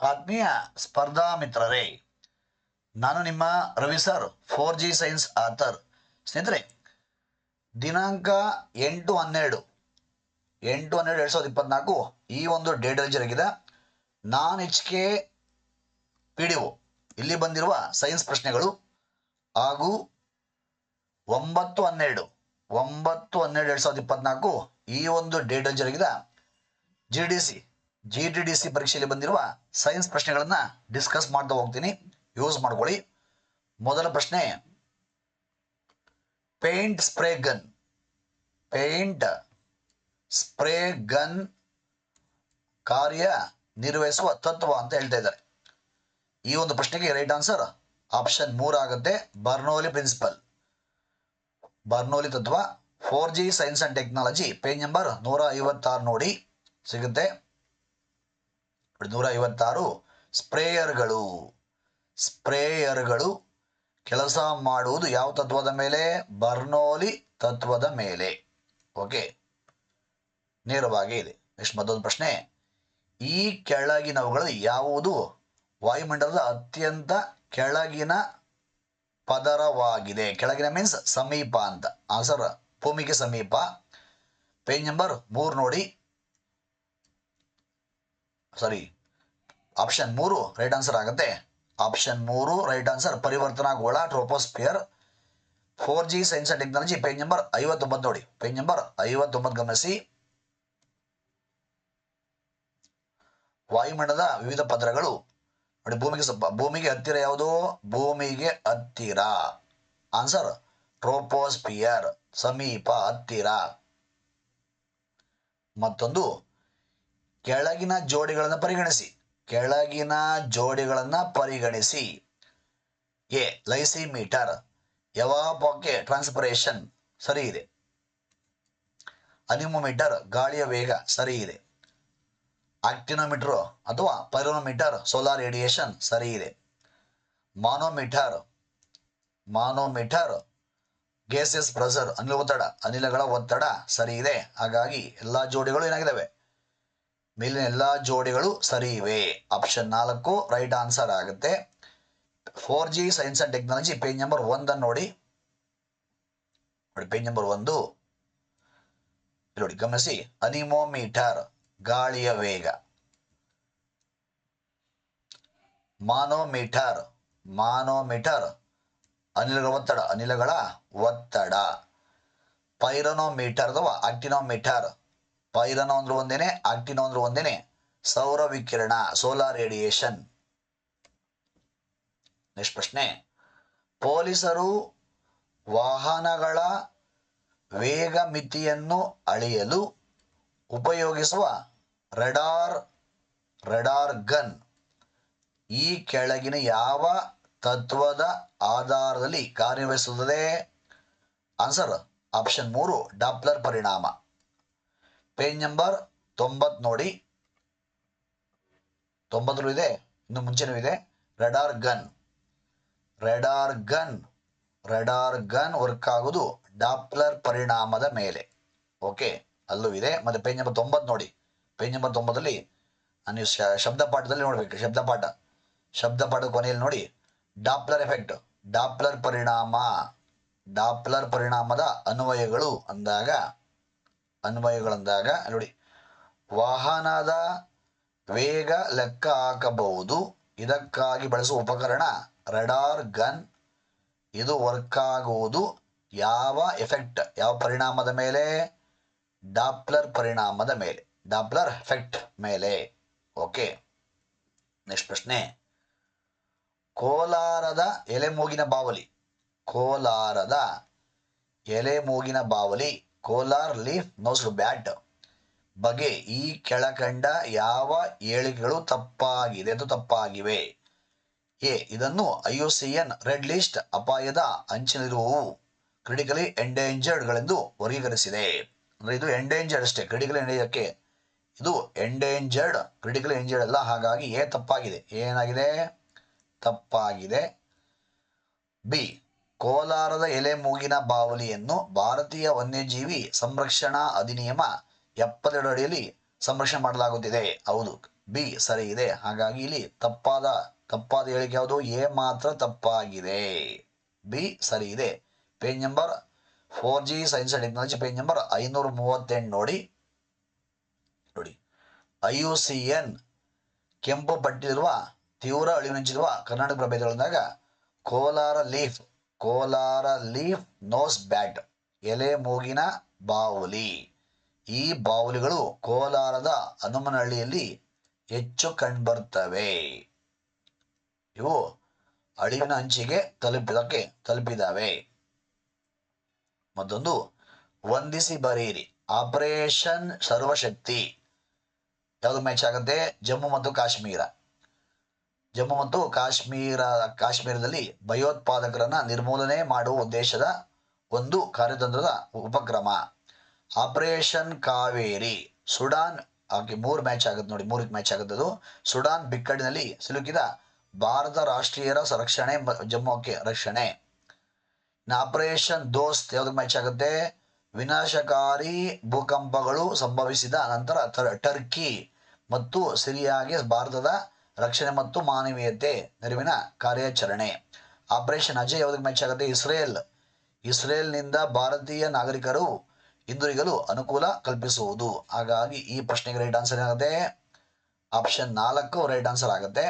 ಆತ್ಮೀಯ ಸ್ಪರ್ಧಾ ಮಿತ್ರರೇ, ನಾನು ನಿಮ್ಮ Ravi sir four G science author ಸ್ನೇಹಿತರೆ, ದಿನಾಂಕ ಎಂಟು ಹನ್ನೆರಡು ಎಂಟು ಹನ್ನೆರಡು ಎರಡು ಸಾವಿರದ ಇಪ್ಪತ್ನಾಲ್ಕು ಈ ಒಂದು ಡೇಟ್ ರೇಂಜ್ ಆಗಿದೆ non H K P D O ಇಲ್ಲಿ ಬಂದಿರುವ ಸೈನ್ಸ್ ಪ್ರಶ್ನೆಗಳು ಹಾಗೂ ಒಂಬತ್ತು ಹನ್ನೆರಡು ಒಂಬತ್ತು ಹನ್ನೆರಡು ಎರಡು ಸಾವಿರದ ಇಪ್ಪತ್ನಾಲ್ಕು ಈ ಒಂದು ಡೇಟಲ್ಲಿ ಜರುಗಿದ. G D C G D D C ಪರೀಕ್ಷೆಯಲ್ಲಿ ಬಂದಿರುವ ಸೈನ್ಸ್ ಪ್ರಶ್ನೆಗಳನ್ನು ಡಿಸ್ಕಸ್ ಮಾಡ್ತಾ ಹೋಗ್ತೀನಿ. ಯೂಸ್ ಮಾಡ್ಕೊಳ್ಳಿ. ಮೊದಲ ಪ್ರಶ್ನೆ paint spray gun paint spray gun ಕಾರ್ಯ ನಿರ್ವಹಿಸುವ ತತ್ವ ಅಂತ ಹೇಳ್ತಾ ಇದ್ದಾರೆ. ಈ ಒಂದು ಪ್ರಶ್ನೆಗೆ ರೈಟ್ ಆನ್ಸರ್ ಆಪ್ಷನ್ ಮೂರಾಗುತ್ತೆ ಬರ್ನೋಲಿ ಪ್ರಿನ್ಸಿಪಲ್ ಬರ್ನೋಲಿ ತತ್ವ four G science and technology page number ನೂರ ಐವತ್ತಾರು ನೋಡಿ ಸಿಗುತ್ತೆ. ನೂರ ಐವತ್ತಾರು ಸ್ಪ್ರೇಯರ್ಗಳು. ಸ್ಪ್ರೇಯರ್ಗಳು ಕೆಲಸ ಮಾಡುವುದು ಯಾವ ತತ್ವದ ಮೇಲೆ? ಬರ್ನೋಲಿ ತತ್ವದ ಮೇಲೆ. ಓಕೆ. ನೇರವಾಗಿ ಇದೆ. ನೆಕ್ಸ್ಟ್ ಮತ್ತೊಂದು ಪ್ರಶ್ನೆ. ಈ ಕೆಳಗಿನವುಗಳು ಯಾವುದು? ವಾಯುಮಂಡಲದ ಅತ್ಯಂತ ಕೆಳಗಿನ ಪದರವಾಗಿದೆ. ಕೆಳಗಿನ ಮೀನ್ಸ್ ಸಮೀಪ ಅಂತ. ಆನ್ಸರ್ ಭೂಮಿಗೆ ಸಮೀಪ. ಪೇಜ್ ನಂಬರ್ ಮೂರು ನೋಡಿ. ಸಾರಿ ಆಪ್ಷನ್ ಮೂರು ರೈಟ್ ಆನ್ಸರ್ ಆಗುತ್ತೆ. ಆಪ್ಷನ್ ಮೂರು ರೈಟ್ ಆನ್ಸರ್ ಪರಿವರ್ತನಾ ಗೋಳ troposphere four G science and technology page number ಐವತ್ತೊಂಬತ್ತು ನೋಡಿ. ಪೇಜ್ ನಂಬರ್ ಐವತ್ತೊಂಬತ್ತು ಗಮನಿಸಿ. ವಾಯುಮಂಡಲದ ವಿವಿಧ ಪದರಗಳು. ನೋಡಿ, ಭೂಮಿಗೆ ಭೂಮಿಗೆ ಹತ್ತಿರ ಯಾವುದು? ಭೂಮಿಗೆ ಹತ್ತಿರ. ಆನ್ಸರ್ ಟ್ರೋಪೋಸ್ಪಿಯರ್ ಸಮೀಪ ಹತ್ತಿರ. ಮತ್ತೊಂದು ಕೆಳಗಿನ ಜೋಡಿಗಳನ್ನು ಪರಿಗಣಿಸಿ. ಕೆಳಗಿನ ಜೋಡಿಗಳನ್ನು ಪರಿಗಣಿಸಿ. ಎ, ಲೈಸಿಮೀಟರ್. ಯವಾಪಕ್ಕೆ ಟ್ರಾನ್ಸ್ಪರೇಷನ್ ಸರಿ ಇದೆ. ಅನಿಮೋಮೀಟರ್, ಗಾಳಿಯ ವೇಗ. ಸರಿ ಇದೆ. ಆಕ್ಟಿನೋಮೀಟರ್ ಅಥವಾ ಪೈರೋನೋಮೀಟರ್, ಸೋಲಾರ್ ರೇಡಿಯೇಷನ್. ಸರಿ ಇದೆ. ಮಾನೋಮೀಟರ್. ಮಾನೋಮೀಟರ್ ಗ್ಯಾಸಸ್ ಪ್ರೆಸರ್ ಅನಿಲ ಒತ್ತಡ, ಅನಿಲಗಳ ಒತ್ತಡ. ಸರಿ ಇದೆ. ಹಾಗಾಗಿ ಎಲ್ಲ ಜೋಡಿಗಳು ಏನಾಗಿದ್ದಾವೆ ಮೇಲಿನ ಎಲ್ಲ ಜೋಡಿಗಳು ಸರಿ ಇವೆ. ಆಪ್ಷನ್ ನಾಲ್ಕು ರೈಟ್ ಆನ್ಸರ್ ಆಗುತ್ತೆ. Four G science and technology page number ಒಂದನ್ನು ನೋಡಿ. ನೋಡಿ ಪೇಜ್ ನಂಬರ್ ಒಂದು. ನೋಡಿ, ಗಮನಿಸಿ, ಅನಿಮೋಮೀಟರ್, ಗಾಳಿಯ ವೇಗ. ಮಾನೋಮೀಟರ್ ಮಾನೋಮೀಟರ್, ಅನಿಲಗಳ ಒತ್ತಡ. ಅನಿಲಗಳ ಒತ್ತಡ. ಪೈರನೋಮೀಟರ್ ಅಥವಾ ಆಕ್ಟಿನೋಮೀಟರ್ ಪೈರನೋ ಅಂದ್ರೆ ಒಂದೇನೆ ಆಕ್ಟಿನೋ ಅಂದ್ರೆ ಒಂದೇನೆ. ಸೌರ ವಿಕಿರಣ ಸೋಲಾರ್ ರೇಡಿಯೇಷನ್ ನೆಕ್ಸ್ಟ್ ಪ್ರಶ್ನೆ. ಪೊಲೀಸರು ವಾಹನಗಳ ವೇಗ ಮಿತಿಯನ್ನು ಅಳೆಯಲು ಉಪಯೋಗಿಸುವ ರಡಾರ್ ರಡಾರ್ ಗನ್ ಈ ಕೆಳಗಿನ ಯಾವ ತತ್ವದ ಆಧಾರದಲ್ಲಿ ಕಾರ್ಯನಿರ್ವಹಿಸುತ್ತದೆ? ಆನ್ಸರ್ ಆಪ್ಷನ್ ಮೂರು ಡಾಪ್ಲರ್ ಪರಿಣಾಮ. ಪೇಜ್ ನಂಬರ್ ತೊಂಬತ್ತು ನೋಡಿ. ತೊಂಬತ್ತರು ಇದೆ, ಇನ್ನು ಮುಂಚೆನೂ ಇದೆ. Radar gun radar gun radar gun work ಆಗೋದು ಡಾಪ್ಲರ್ ಪರಿಣಾಮದ ಮೇಲೆ. ಓಕೆ ಅಲ್ಲೂ ಇದೆ. ಮತ್ತೆ ಪೇಜ್ ನಂಬರ್ ತೊಂಬತ್ತು ನೋಡಿ. ಪೇಜ್ ನಂಬರ್ ತೊಂಬತ್ತಲ್ಲಿ ನೀವು ಶಬ್ದ ಪಾಠದಲ್ಲಿ ನೋಡ್ಬೇಕು, ಶಬ್ದ ಪಾಠ. ಶಬ್ದ ಪಾಠದ ಕೊನೆಯಲ್ಲಿ ನೋಡಿ. ಡಾಪ್ಲರ್ ಎಫೆಕ್ಟ್ ಡಾಪ್ಲರ್ ಪರಿಣಾಮ. ಡಾಪ್ಲರ್ ಪರಿಣಾಮದ ಅನ್ವಯಗಳು ಅಂದಾಗ ಅನ್ವಯಗಳಂದಾಗ, ನೋಡಿ, ವಾಹನದ ವೇಗ ಲೆಕ್ಕ ಹಾಕಬಹುದು. ಇದಕ್ಕಾಗಿ ಬಳಸುವ ಉಪಕರಣ ರಡಾರ್ ಗನ್. ಇದು ವರ್ಕ್ ಆಗುವುದು ಯಾವ ಎಫೆಕ್ಟ್, ಯಾವ ಪರಿಣಾಮದ ಮೇಲೆ? ಡಾಪ್ಲರ್ ಪರಿಣಾಮದ ಮೇಲೆ. ಡಾಪ್ಲರ್ ಎಫೆಕ್ಟ್ ಮೇಲೆ. ಓಕೆ. ನೆಕ್ಸ್ಟ್ ಪ್ರಶ್ನೆ. ಕೋಲಾರದ ಎಲೆಮೂಗಿನ ಬಾವಲಿ. ಕೋಲಾರದ ಎಲೆಮೂಗಿನ ಬಾವಲಿ. Kolar leaf nose bat. ಬಗ್ಗೆ ಈ ಕೆಳಕಂಡ ಯಾವ ಹೇಳಿಕೆಗಳು ತಪ್ಪಾಗಿದೆ? ಅದು ತಪ್ಪಾಗಿವೆ. ಎ, ಇದನ್ನು I C N red list ಅಪಾಯದ ಅಂಚಿನಲ್ಲಿರುವವು. ಕ್ರಿಟಿಕಲಿ ಎಂಡೇಂಜರ್ಡ್ಗಳೆಂದು ವರ್ಗೀಕರಿಸಿದೆ. ಅಂದರೆ ಇದು ಎಂಡೇಂಜರ್ಡ್ ಅಷ್ಟೇ. ಕ್ರಿಟಿಕಲಿ ಎಂಡೇಂಜರ್ಕ್ಕೆ ಇದು ಎಂಡೇಂಜರ್ಡ್, ಕ್ರಿಟಿಕಲ್ ಎಂಜರ್ಡ್ ಅಲ್ಲ. ಹಾಗಾಗಿ ಎ ತಪ್ಪಾಗಿದೆ. ಏನಾಗಿದೆ? ತಪ್ಪಾಗಿದೆ. ಬಿ ಕೋಲಾರದ ಎಲೆ ಮೂಗಿನ ಬಾವಲಿಯನ್ನು ಭಾರತೀಯ ವನ್ಯಜೀವಿ ಸಂರಕ್ಷಣಾ ಅಧಿನಿಯಮ ಎಪ್ಪತ್ತೆರಡು ಅಡಿಯಲ್ಲಿ ಸಂರಕ್ಷಣೆ ಮಾಡಲಾಗುತ್ತಿದೆ. ಹೌದು, ಬಿ ಸರಿ ಇದೆ. ಹಾಗಾಗಿ ಇಲ್ಲಿ ತಪ್ಪಾದ ತಪ್ಪಾದ ಹೇಳಿಕೆ ಯಾವುದು? ಎ ಮಾತ್ರ ತಪ್ಪಾಗಿದೆ. ಬಿ ಸರಿ ಇದೆ. Page number four G science and technology page number ಐನೂರ ಮೂವತ್ತೆಂಟು ನೋಡಿ. ನೋಡಿ. ಐ ಯು ಸಿ ಎನ್ ಕೆಂಪು ಪಟ್ಟಿರುವ ತೀವ್ರ ಅಳಿವಿನಂಚಿರುವ Karnataka ಪ್ರಭೇದಗಳಾಗ Kolar leaf Kolar leaf nose bat, ಎಲೆ ಮೂಗಿನ ಬಾವುಲಿ. ಈ ಬಾವುಲಿಗಳು ಕೋಲಾರದ ಹನುಮನಹಳ್ಳಿಯಲ್ಲಿ ಹೆಚ್ಚು ಕಂಡುಬರ್ತವೆ ಇವು ಅಳಿವಿನ ಅಂಚಿಗೆ ತಲುಪಿದಕ್ಕೆ ತಲುಪಿದಾವೆ. ಮತ್ತೊಂದು, ವಂದಿಸಿ ಬರೀರಿ ಆಪರೇಷನ್ ಸರ್ವಶಕ್ತಿ. ಯಾವುದು ಮ್ಯಾಚ್ ಆಗುತ್ತೆ? ಜಮ್ಮು ಮತ್ತು ಕಾಶ್ಮೀರ. ಜಮ್ಮು ಮತ್ತು ಕಾಶ್ಮೀರ, ಕಾಶ್ಮೀರದಲ್ಲಿ ಭಯೋತ್ಪಾದಕರನ್ನು ನಿರ್ಮೂಲನೆ ಮಾಡುವ ಉದ್ದೇಶದ ಒಂದು ಕಾರ್ಯತಂತ್ರದ ಉಪಕ್ರಮ. ಆಪರೇಷನ್ ಕಾವೇರಿ. ಸುಡಾನ್ ಆಕೆ ಮೂರು ಮ್ಯಾಚ್ ಆಗುತ್ತೆ ನೋಡಿ ಮೂರಕ್ಕೆ ಮ್ಯಾಚ್ ಆಗುತ್ತೆ ಅದು. ಸುಡಾನ್ ಬಿಕ್ಕಟ್ಟಿನಲ್ಲಿ ಸಿಲುಕಿದ ಭಾರತ ರಾಷ್ಟ್ರೀಯರ ರಕ್ಷಣೆ ಜಮ್ಮುಕ್ಕೆ ರಕ್ಷಣೆ. ಇನ್ನು ಆಪರೇಷನ್ ದೋಸ್ತ್ ಯಾವ್ದಕ್ಕೆ ಮ್ಯಾಚ್ ಆಗುತ್ತೆ? ವಿನಾಶಕಾರಿ ಭೂಕಂಪಗಳು ಸಂಭವಿಸಿದ ನಂತರ ತರ- ಟರ್ಕಿ ಮತ್ತು ಸಿರಿಯಾಗೆ ಭಾರತದ ರಕ್ಷಣೆ ಮತ್ತು ಮಾನವೀಯತೆ ನೆರವಿನ ಕಾರ್ಯಾಚರಣೆ. ಆಪರೇಷನ್ ಅಜಯ್ ಯಾವುದಕ್ಕೆ ಮ್ಯಾಚ್ ಆಗುತ್ತೆ ಇಸ್ರೇಲ್. ಇಸ್ರೇಲ್ನಿಂದ ಭಾರತೀಯ ನಾಗರಿಕರು ಹಿಂದಿರುಗಲು ಅನುಕೂಲ ಕಲ್ಪಿಸುವುದು. ಹಾಗಾಗಿ ಈ ಪ್ರಶ್ನೆಗೆ ರೈಟ್ ಆನ್ಸರ್ ಏನಾಗುತ್ತೆ? ಆಪ್ಷನ್ ನಾಲ್ಕು ರೈಟ್ ಆನ್ಸರ್ ಆಗುತ್ತೆ.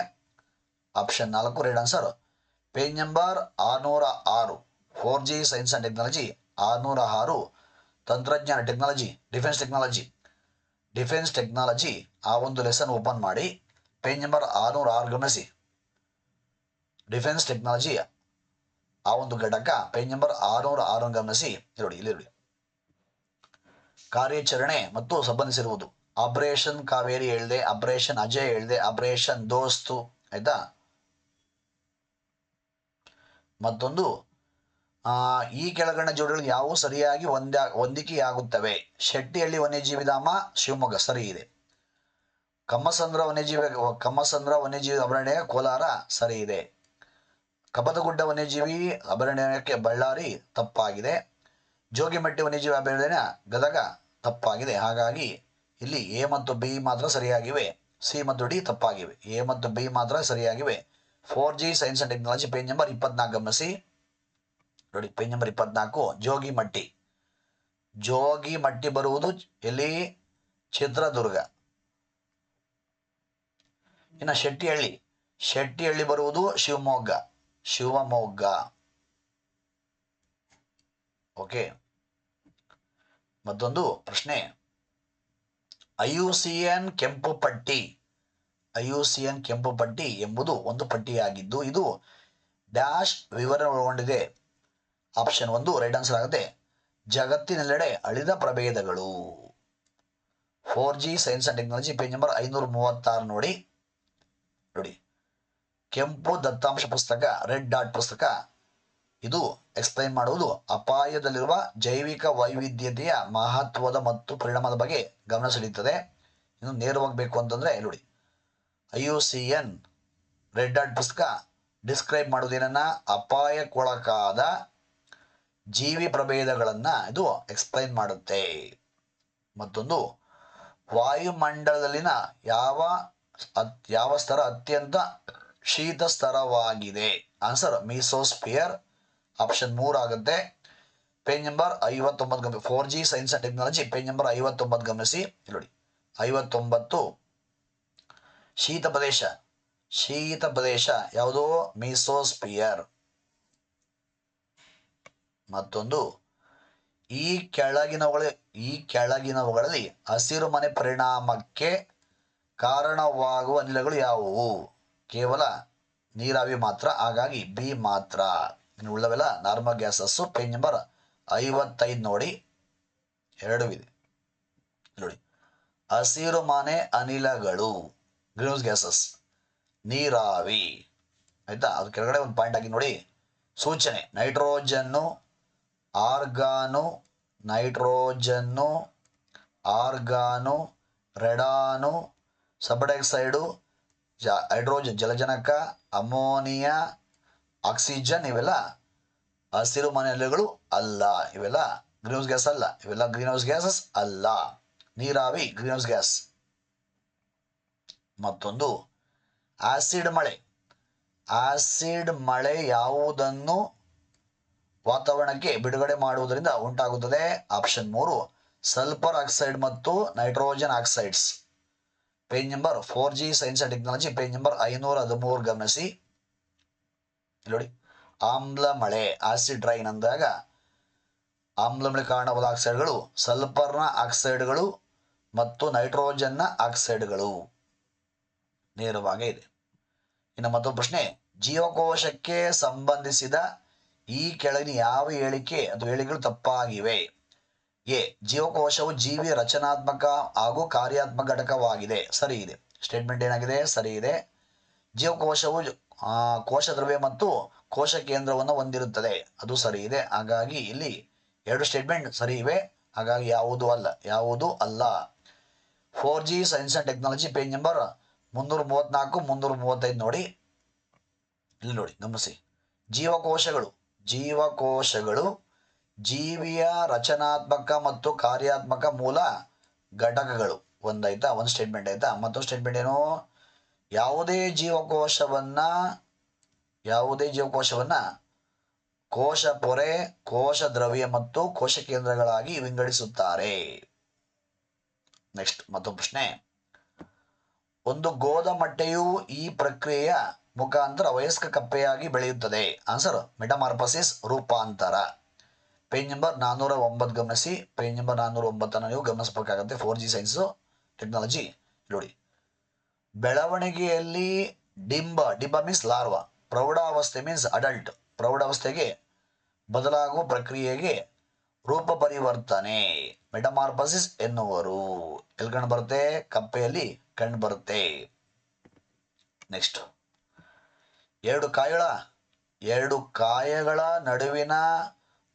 ಆಪ್ಷನ್ ನಾಲ್ಕು ರೈಟ್ ಆನ್ಸರ್ ಪೇಜ್ ನಂಬರ್ ಆರ್ನೂರ ಆರು. Four G science and technology ಆರ್ನೂರ ಆರು. ತಂತ್ರಜ್ಞಾನ technology defence technology defence technology ಆ ಒಂದು ಲೆಸನ್ ಓಪನ್ ಮಾಡಿ ಪೇಜ್ ನಂಬರ್ ಆರ್ನೂರ ಆರು ಗಮನಿಸಿ. ಡಿಫೆನ್ಸ್ ಟೆಕ್ನಾಲಜಿ ಆ ಒಂದು ಘಟಕ ಪೇಜ್ ನಂಬರ್ ಆರ್ನೂರ ಆರು ಗಮನಿಸಿ. ನೋಡಿ, ಇಲ್ಲಿ ನೋಡಿ. ಕಾರ್ಯಾಚರಣೆ ಮತ್ತು ಸಂಬಂಧಿಸಿರುವುದು. ಆಪರೇಷನ್ ಕಾವೇರಿ ಹೇಳಿದೆ, ಆಪರೇಷನ್ ಅಜಯ್ ಹೇಳಿದೆ, ಆಪರೇಷನ್ ದೋಸ್ತು, ಆಯ್ತಾ? ಮತ್ತೊಂದು ಈ ಕೆಳಗಣ ಜೋಡಿಗಳು ಯಾವುವು? ಸರಿಯಾಗಿ ಹೊಂದ ಹೊಂದಿಕೆಯಾಗುತ್ತವೆ. ಶೆಟ್ಟಿಹಳ್ಳಿ ವನ್ಯಜೀವಿಧಾಮ ಶಿವಮೊಗ್ಗ. ಸರಿ ಇದೆ. ಕಮ್ಮಸಂದ್ರ ವನ್ಯಜೀವಿ ಕಮ್ಮಸಂದ್ರ ವನ್ಯಜೀವಿ ಅಭಯಾರಣ್ಯ ಕೋಲಾರ ಸರಿ ಇದೆ. ಕಬದಗುಡ್ಡ ವನ್ಯಜೀವಿ ಅಭಯಾರಣ್ಯಕ್ಕೆ ಬಳ್ಳಾರಿ ತಪ್ಪಾಗಿದೆ. ಜೋಗಿಮಟ್ಟಿ ವನ್ಯಜೀವಿ ಅಭಯಾರಣ್ಯ ಗದಗ ತಪ್ಪಾಗಿದೆ. ಹಾಗಾಗಿ ಇಲ್ಲಿ ಎ ಮತ್ತು ಬಿ ಮಾತ್ರ ಸರಿಯಾಗಿವೆ. ಸಿ ಮತ್ತು ಡಿ ತಪ್ಪಾಗಿವೆ. ಎ ಮತ್ತು ಬಿ ಮಾತ್ರ ಸರಿಯಾಗಿವೆ. Four G science and technology page number ಇಪ್ಪತ್ನಾಲ್ಕು ಗಮನಿಸಿ. ನೋಡಿ, ಪೇಜ್ ನಂಬರ್ ಇಪ್ಪತ್ನಾಲ್ಕು, ಜೋಗಿಮಟ್ಟಿ. ಜೋಗಿಮಟ್ಟಿ ಬರುವುದು ಎಲ್ಲಿ? ಚಿತ್ರದುರ್ಗ ಇನ್ನು ಶೆಟ್ಟಿಹಳ್ಳಿ. ಶೆಟ್ಟಿಹಳ್ಳಿ ಬರುವುದು ಶಿವಮೊಗ್ಗ. ಶಿವಮೊಗ್ಗ. ಓಕೆ. ಮತ್ತೊಂದು ಪ್ರಶ್ನೆ. ಐಯುಸಿಎನ್ ಕೆಂಪು ಪಟ್ಟಿ ಐಯುಸಿಎನ್ ಕೆಂಪು ಪಟ್ಟಿ ಎಂಬುದು ಒಂದು ಪಟ್ಟಿಯಾಗಿದ್ದು ಇದು ಡ್ಯಾಶ್ ವಿವರ ಒಳಗೊಂಡಿದೆ ಆಪ್ಷನ್ ಒಂದು ರೈಟ್ ಆನ್ಸರ್ ಆಗುತ್ತೆ. ಜಗತ್ತಿನೆಲ್ಲೆಡೆ ಅಳಿದ ಪ್ರಭೇದಗಳು. Four G science and technology page number ಐನೂರ ಮೂವತ್ತಾರು ನೋಡಿ. ನೋಡಿ. ಕೆಂಪು ದತ್ತಾಂಶ ಪುಸ್ತಕ, ರೆಡ್ ಡಾಟ್ ಪುಸ್ತಕ. ಇದು ಎಕ್ಸ್ಪ್ಲೈನ್ ಮಾಡುವುದು ಅಪಾಯದಲ್ಲಿರುವ ಜೈವಿಕ ವೈವಿಧ್ಯತೆಯ ಮಹತ್ವದ ಮತ್ತು ಪರಿಣಾಮದ ಬಗ್ಗೆ ಗಮನ ಸೆಳೆಯುತ್ತದೆ. ಇನ್ನು ನೇರವಾಗಿ ಬೇಕು ಅಂತಂದ್ರೆ ನೋಡಿ. I U C N, red data ಪುಸ್ತಕ, ಡಿಸ್ಕ್ರೈಬ್ ಮಾಡೋದೇನನ್ನ ಅಪಾಯಕ್ಕೊಳಕಾದ ಜೀವಿ ಪ್ರಭೇದಗಳನ್ನು ಇದು ಎಕ್ಸ್ಪ್ಲೈನ್ ಮಾಡುತ್ತೆ. ಮತ್ತೊಂದು, ವಾಯುಮಂಡಲದಲ್ಲಿನ ಯಾವ ಯಾವ ಸ್ತರ? ಅತ್ಯಂತ ಶೀತ ಸ್ತರವಾಗಿದೆ ಆನ್ಸರ್ ಮೀಸೋಸ್ಪಿಯರ್ ಆಪ್ಷನ್ ಮೂರು ಆಗುತ್ತೆ. ಪೇಜ್ ನಂಬರ್ ಐವತ್ತೊಂಬತ್ತು ಗಮನಿಸಿ. Four G science and technology page number ಐವತ್ತೊಂಬತ್ತು ಗಮನಿಸಿ. ನೋಡಿ. ಐವತ್ತೊಂಬತ್ತು. ಶೀತ ಪ್ರದೇಶ. ಶೀತ ಪ್ರದೇಶ ಯಾವುದು? ಮೀಸೋಸ್ಪಿಯರ್ ಮತ್ತೊಂದು. ಈ ಕೆಳಗಿನವುಗಳ ಈ ಕೆಳಗಿನವುಗಳಲ್ಲಿ ಹಸಿರು ಮನೆ ಪರಿಣಾಮಕ್ಕೆ ಕಾರಣವಾಗುವ ಅನಿಲಗಳು ಯಾವುವು? ಕೇವಲ ನೀರಾವಿ ಮಾತ್ರ, ಹಾಗಾಗಿ ಬಿ ಮಾತ್ರ. ಇನ್ನು ಉಳ್ಳವೆಲ್ಲ ನಾರ್ಮಲ್ ಗ್ಯಾಸಸ್ಸು ಪೇಜ್ ನಂಬರ್ ಐವತ್ತೈದು ನೋಡಿ. ಎರಡು ಇದೆ. ನೋಡಿ. ಹಸಿರು ಮನೆ ಅನಿಲಗಳು. ಗ್ರೀನ್ಸ್ ಗ್ಯಾಸಸ್ ನೀರಾವಿ. ಆಯ್ತಾ? ಅದು ಕೆಳಗಡೆ ಒಂದು ಪಾಯಿಂಟ್ ಆಗಿ ನೋಡಿ. ಸೂಚನೆ. ನೈಟ್ರೋಜನ್ನು, ಆರ್ಗಾನು ನೈಟ್ರೋಜನ್ನು, ಆರ್ಗಾನು, ರೆಡಾನು ಸಬಡೈಕ್ಸೈಡು ಜ ಹೈಡ್ರೋಜನ್ ಜಲಜನಕ, ಅಮೋನಿಯಾ, ಆಕ್ಸಿಜನ್ ಇವೆಲ್ಲ ಹಸಿರು ಮನೆಯಲ್ಲಿಗಳು ಅಲ್ಲ. ಇವೆಲ್ಲ ಗ್ರೀನ್ ಹೌಸ್ ಗ್ಯಾಸ್ ಅಲ್ಲ. ಇವೆಲ್ಲ ಗ್ರೀನ್ ಹೌಸ್ ಗ್ಯಾಸಸ್ ಅಲ್ಲ. ನೀರಾವಿ ಗ್ರೀನ್ ಹೌಸ್ ಗ್ಯಾಸ್. ಮತ್ತೊಂದು, ಆಸಿಡ್ ಮಳೆ. ಆಸಿಡ್ ಮಳೆ ಯಾವುದನ್ನು ವಾತಾವರಣಕ್ಕೆ ಬಿಡುಗಡೆ ಮಾಡುವುದರಿಂದ ಉಂಟಾಗುತ್ತದೆ? ಆಪ್ಷನ್ ಮೂರು, ಸಲ್ಫರ್ ಆಕ್ಸೈಡ್ ಮತ್ತು nitrogen oxides. Page number four G science and technology page number ಐನೂರ ಹದಿಮೂರು ಗಮನಿಸಿ. ನೋಡಿ ಆಮ್ಲ ಮಳೆ ಆಸಿಡ್ ರೈನ್ ಅಂದಾಗ ಆಮ್ಲ ಮಳೆ ಕಾರಣವಾದ ಆಕ್ಸೈಡ್ಗಳು ಸಲ್ಫರ್ನ ಆಕ್ಸೈಡ್ಗಳು ಮತ್ತು ನೈಟ್ರೋಜನ್ನ ಆಕ್ಸೈಡ್ಗಳು ನೇರವಾಗಿ ಇದೆ. ಇನ್ನು ಮತ್ತೊಂದು ಪ್ರಶ್ನೆ, ಜೀವಕೋಶಕ್ಕೆ ಸಂಬಂಧಿಸಿದ ಈ ಕೆಳಗಿನ ಯಾವ ಹೇಳಿಕೆ, ಅದು ಹೇಳಿಕೆಗಳು ತಪ್ಪಾಗಿವೆ? ಎ ಜೀವಕೋಶವು ಜೀವಿ ರಚನಾತ್ಮಕ ಹಾಗೂ ಕಾರ್ಯಾತ್ಮಕ ಘಟಕವಾಗಿದೆ. ಸರಿ ಇದೆ. ಸ್ಟೇಟ್ಮೆಂಟ್ ಏನಾಗಿದೆ? ಸರಿ ಇದೆ. ಜೀವಕೋಶವು ಕೋಶ ದ್ರವ್ಯ ಮತ್ತು ಕೋಶ ಕೇಂದ್ರವನ್ನು ಹೊಂದಿರುತ್ತದೆ. ಅದು ಸರಿ ಇದೆ. ಹಾಗಾಗಿ ಇಲ್ಲಿ ಎರಡು ಸ್ಟೇಟ್ಮೆಂಟ್ ಸರಿ ಇವೆ. ಹಾಗಾಗಿ ಯಾವುದು ಅಲ್ಲ ಯಾವುದು ಅಲ್ಲ. Four G science and technology page number ಮುನ್ನೂರ ಮೂವತ್ನಾಲ್ಕು ಮುನ್ನೂರ ಮೂವತ್ತೈದು ನೋಡಿ. ಇಲ್ಲಿ ನೋಡಿ, ಗಮನಿಸಿ. ಜೀವಕೋಶಗಳು ಜೀವಕೋಶಗಳು ಜೀವಿಯ ರಚನಾತ್ಮಕ ಮತ್ತು ಕಾರ್ಯಾತ್ಮಕ ಮೂಲ ಘಟಕಗಳು. ಒಂದಾಯ್ತಾ? ಒಂದು ಸ್ಟೇಟ್ಮೆಂಟ್ ಆಯ್ತಾ? ಮತ್ತೊಂದು ಸ್ಟೇಟ್ಮೆಂಟ್ ಏನು? ಯಾವುದೇ ಜೀವಕೋಶವನ್ನ ಯಾವುದೇ ಜೀವಕೋಶವನ್ನ ಕೋಶ ಪೊರೆ, ಕೋಶ ದ್ರವ್ಯ ಮತ್ತು ಕೋಶ ಕೇಂದ್ರಗಳಾಗಿ ವಿಂಗಡಿಸುತ್ತಾರೆ. ನೆಕ್ಸ್ಟ್ ಮತ್ತೊಂದು ಪ್ರಶ್ನೆ. ಒಂದು ಗೋದಮಟ್ಟೆಯು ಈ ಪ್ರಕ್ರಿಯೆಯ ಮುಖಾಂತರ ವಯಸ್ಕ ಕಪ್ಪೆಯಾಗಿ ಬೆಳೆಯುತ್ತದೆ. ಆನ್ಸರ್ ಮೆಟಮಾರ್ಪಸಿಸ್ ರೂಪಾಂತರ. ಪೇಜ್ ನಂಬರ್ ನಾನ್ನೂರ ಒಂಬತ್ತು ಗಮನಿಸಿ. ಪೇಜ್ ನಂಬರ್ ನಾನ್ನೂರ ಒಂಬತ್ತನ್ನು ನೀವು ಗಮನಿಸಬೇಕಾಗತ್ತೆ. ಫೋರ್ ಜಿ ಸೈನ್ಸ್ ಟೆಕ್ನಾಲಜಿ ನೋಡಿ. ಬೆಳವಣಿಗೆಯಲ್ಲಿ ಡಿಂಬ ಡಿಂಬ ಮೀನ್ಸ್ ಲಾರ್ವಾ ಪ್ರೌಢಾವಸ್ಥೆ ಮೀನ್ಸ್ ಅಡಲ್ಟ್ ಪ್ರೌಢಾವಸ್ಥೆಗೆ ಬದಲಾಗುವ ಪ್ರಕ್ರಿಯೆಗೆ ರೂಪ ಪರಿವರ್ತನೆ. ಮೆಟಮಾರ್ಪಸಿಸ್ ಎನ್ನುವರು. ಎಲ್ಲಿ ಕಂಡು ಬರುತ್ತೆ? ಕಪ್ಪೆಯಲ್ಲಿ ಕಂಡು ಬರುತ್ತೆ. ನೆಕ್ಸ್ಟ್ ಎರಡು ಕಾಯಗಳ ಎರಡು ಕಾಯಗಳ ನಡುವಿನ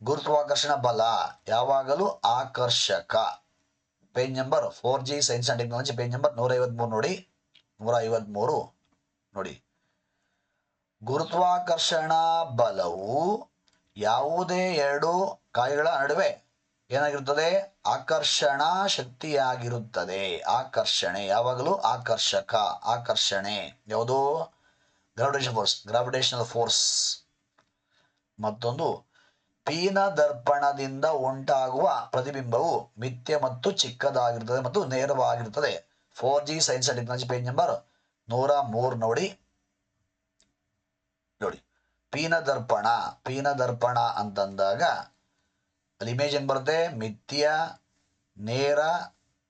ಗುರುತ್ವಾಕರ್ಷಣ ಬಲ, ಯಾವಾಗಲೂ ಆಕರ್ಷಕ. Page number four G science and technology page number ನೂರ ಐವತ್ಮೂರು ನೋಡಿ. ನೂರ ಐವತ್ಮೂರು ನೋಡಿ. ಗುರುತ್ವಾಕರ್ಷಣ ಬಲವು ಯಾವುದೇ ಎರಡು ಕಾಯಿಗಳ ನಡುವೆ ಏನಾಗಿರುತ್ತದೆ? ಆಕರ್ಷಣ ಶಕ್ತಿಯಾಗಿರುತ್ತದೆ. ಆಕರ್ಷಣೆ, ಯಾವಾಗಲೂ ಆಕರ್ಷಕ, ಆಕರ್ಷಣೆ. ಯಾವುದು? ಗ್ರಾವಿಟೇಷನ್ ಫೋರ್ಸ್ ಗ್ರಾವಿಟೇಷನಲ್ ಫೋರ್ಸ್ ಮತ್ತೊಂದು ಪೀನ ದರ್ಪಣದಿಂದ ಉಂಟಾಗುವ ಪ್ರತಿಬಿಂಬವು ಮಿಥ್ಯ ಮತ್ತು ಚಿಕ್ಕದಾಗಿರುತ್ತದೆ ಮತ್ತು ನೇರವಾಗಿರುತ್ತದೆ. Four G science and technology page number ನೂರ ಮೂರು ನೋಡಿ. ನೋಡಿ. ಪೀನ ದರ್ಪಣ ಪೀನ ದರ್ಪಣ ಅಂತಂದಾಗ ಅಲ್ಲಿ ಇಮೇಜ್ ಏನ್ ಬರುತ್ತೆ? ಮಿಥ್ಯ, ನೇರ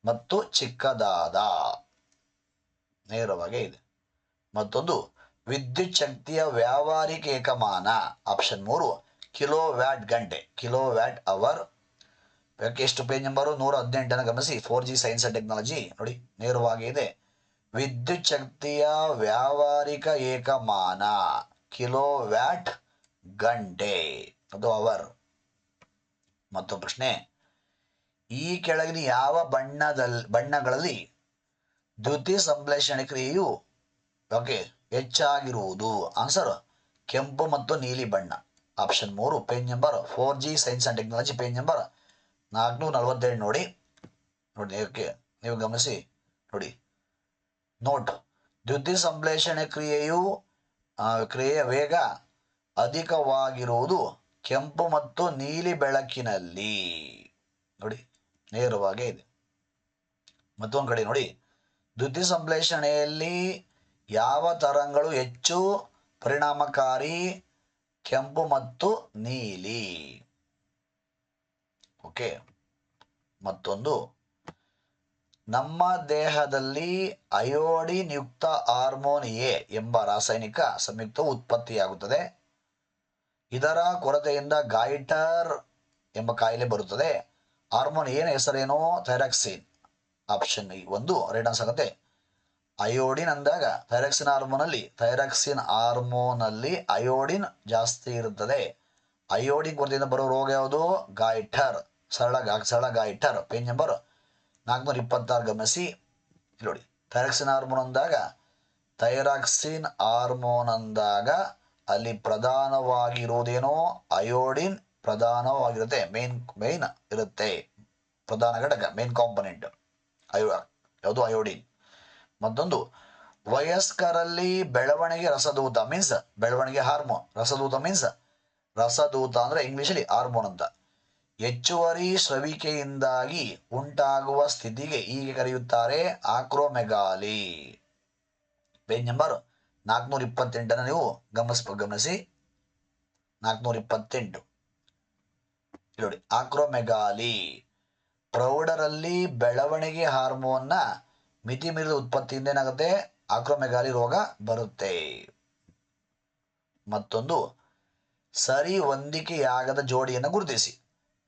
ಮತ್ತು ಚಿಕ್ಕದಾದ. ನೇರವಾಗೇ ಇದೆ. ಮತ್ತೊಂದು, ವಿದ್ಯುತ್ ಶಕ್ತಿಯ ವ್ಯಾವಹಾರಿಕ ಏಕಮಾನ ಆಪ್ಷನ್ ಮೂರು. ಕಿಲೋ ವ್ಯಾಟ್ ಗಂಟೆ ಕಿಲೋ ವ್ಯಾಟ್ ಅವರ್ ಎಷ್ಟು ಪೇಜ್ ನಂಬರು ನೂರ ಹದಿನೆಂಟನ್ನು ಗಮನಿಸಿ. Four G science and technology ನೋಡಿ, ನೇರವಾಗಿ ಇದೆ. ವಿದ್ಯುತ್ ಶಕ್ತಿಯ ವ್ಯಾವಹಾರಿಕ ಏಕಮಾನ. ಕಿಲೋ ವ್ಯಾಟ್ ಗಂಟೆ. ಅದು ಅವರ್. ಮತ್ತು ಪ್ರಶ್ನೆ. ಈ ಕೆಳಗಿನ ಯಾವ ಬಣ್ಣದಲ್ಲಿ ಬಣ್ಣಗಳಲ್ಲಿ ದ್ಯುತಿ ಸಂಶ್ಲೇಷಣೆ ಕ್ರಿಯೆಯು, ಓಕೆ, ಹೆಚ್ಚಾಗಿರುವುದು? ಆನ್ಸರ್ ಕೆಂಪು ಮತ್ತು ನೀಲಿ ಬಣ್ಣ. ಆಪ್ಷನ್ ಮೂರು page number four G science and technology page number ನಾಲ್ಕುನೂರ ನಲವತ್ತೆರಡು ನೋಡಿ. ನೋಡಿ, ಓಕೆ. ನೀವು ಗಮನಿಸಿ. ನೋಡಿ. ನೋಟ್ ದ್ಯುತಿ ಸಂಶ್ಲೇಷಣೆ ಕ್ರಿಯೆಯು ಕ್ರಿಯೆಯ ವೇಗ ಅಧಿಕವಾಗಿರುವುದು ಕೆಂಪು ಮತ್ತು ನೀಲಿ ಬೆಳಕಿನಲ್ಲಿ. ನೋಡಿ, ನೇರವಾಗೇ ಇದೆ. ಮತ್ತೊಂದು ಕಡೆ ನೋಡಿ. ದ್ಯುತಿ ಸಂಶ್ಲೇಷಣೆಯಲ್ಲಿ ಯಾವ ತರಂಗಗಳು ಹೆಚ್ಚು ಪರಿಣಾಮಕಾರಿ ಕೆಂಪು ಮತ್ತು ನೀಲಿ. ಓಕೆ. ಮತ್ತೊಂದು. ನಮ್ಮ ದೇಹದಲ್ಲಿ ಅಯೋಡಿನ್ ಯುಕ್ತ ಹಾರ್ಮೋನ್ ಎ ಎಂಬ ರಾಸಾಯನಿಕ ಸಂಯುಕ್ತ ಉತ್ಪತ್ತಿಯಾಗುತ್ತದೆ. ಇದರ ಕೊರತೆಯಿಂದ ಗಾಯಿಟರ್ ಎಂಬ ಕಾಯಿಲೆ ಬರುತ್ತದೆ. ಹಾರ್ಮೋನ್ ಏನ ಹೆಸರೇನೋ? ಥೈರಾಕ್ಸಿನ್. ಆಪ್ಷನ್ ಒಂದು. ರೈಟ್ ಆನ್ಸರ್ ಆಗುತ್ತೆ ಅಯೋಡಿನ್ ಅಂದಾಗ ಥೈರಾಕ್ಸಿನ್ ಹಾರ್ಮೋನ್ ಅಲ್ಲಿ ಥೈರಾಕ್ಸಿನ್ ಹಾರ್ಮೋನ್ ಅಲ್ಲಿ ಅಯೋಡಿನ್ ಜಾಸ್ತಿ ಇರುತ್ತದೆ. ಅಯೋಡಿನ್ ಕೊರತೆಯಿಂದ ಬರೋ ರೋಗ ಯಾವುದು? ಗಾಯ್ಟರ್. ಸರಳ ಸರಳ ಗಾಯ್ಟರ್. ಪೇಜ್ ನಂಬರ್ ನಾಲ್ಕುನೂರ ಇಪ್ಪತ್ತಾರು ಗಮನಿಸಿ. ನೋಡಿ, ಥೈರಾಕ್ಸಿನ್ ಹಾರ್ಮೋನ್ ಅಂದಾಗ, ಥೈರಾಕ್ಸಿನ್ ಹಾರ್ಮೋನ್ ಅಂದಾಗ ಅಲ್ಲಿ ಪ್ರಧಾನವಾಗಿರುವುದೇನೋ? ಅಯೋಡಿನ್ ಪ್ರಧಾನವಾಗಿರುತ್ತೆ, ಮೇನ್ ಮೇನ್ ಇರುತ್ತೆ. ಪ್ರಧಾನ ಘಟಕ, ಮೇನ್ ಕಾಂಪೊನೆಂಟ್. ಅಯೋ, ಯಾವುದು? ಅಯೋಡಿನ್. ಮತ್ತೊಂದು, ವಯಸ್ಕರಲ್ಲಿ ಬೆಳವಣಿಗೆ ರಸದೂತ ಮೀನ್ಸ್ ಬೆಳವಣಿಗೆ ಹಾರ್ಮೋನ್ ರಸದೂತ ಮೀನ್ಸ್ ರಸದೂತ ಅಂದ್ರೆ ಇಂಗ್ಲಿಷಲ್ಲಿ ಹಾರ್ಮೋನ್ ಅಂತ. ಹೆಚ್ಚುವರಿ ಶ್ರವಿಕೆಯಿಂದಾಗಿ ಉಂಟಾಗುವ ಸ್ಥಿತಿಗೆ ಹೀಗೆ ಕರೆಯುತ್ತಾರೆ ಆಕ್ರೋಮೆಗಾಲಿ. ಪೇಜ್ ನಂಬರ್ ನಾಲ್ಕುನೂರ ಇಪ್ಪತ್ತೆಂಟನ್ನು ನೀವು ಗಮನಿಸ್, ಗಮನಿಸಿ. ನಾಲ್ಕುನೂರ ಇಪ್ಪತ್ತೆಂಟು ನೋಡಿ, ಆಕ್ರೋಮೆಗಾಲಿ. ಪ್ರೌಢರಲ್ಲಿ ಬೆಳವಣಿಗೆ ಹಾರ್ಮೋನ್ನ ಮಿತಿ ಮೀರಿದ ಉತ್ಪತ್ತಿಯಿಂದ ಏನಾಗುತ್ತೆ ಆಕ್ರೋಮೆಗಾಲಿ ರೋಗ ಬರುತ್ತೆ. ಮತ್ತೊಂದು, ಸರಿ ಹೊಂದಿಕೆಯಾಗದ ಜೋಡಿಯನ್ನು ಗುರುತಿಸಿ.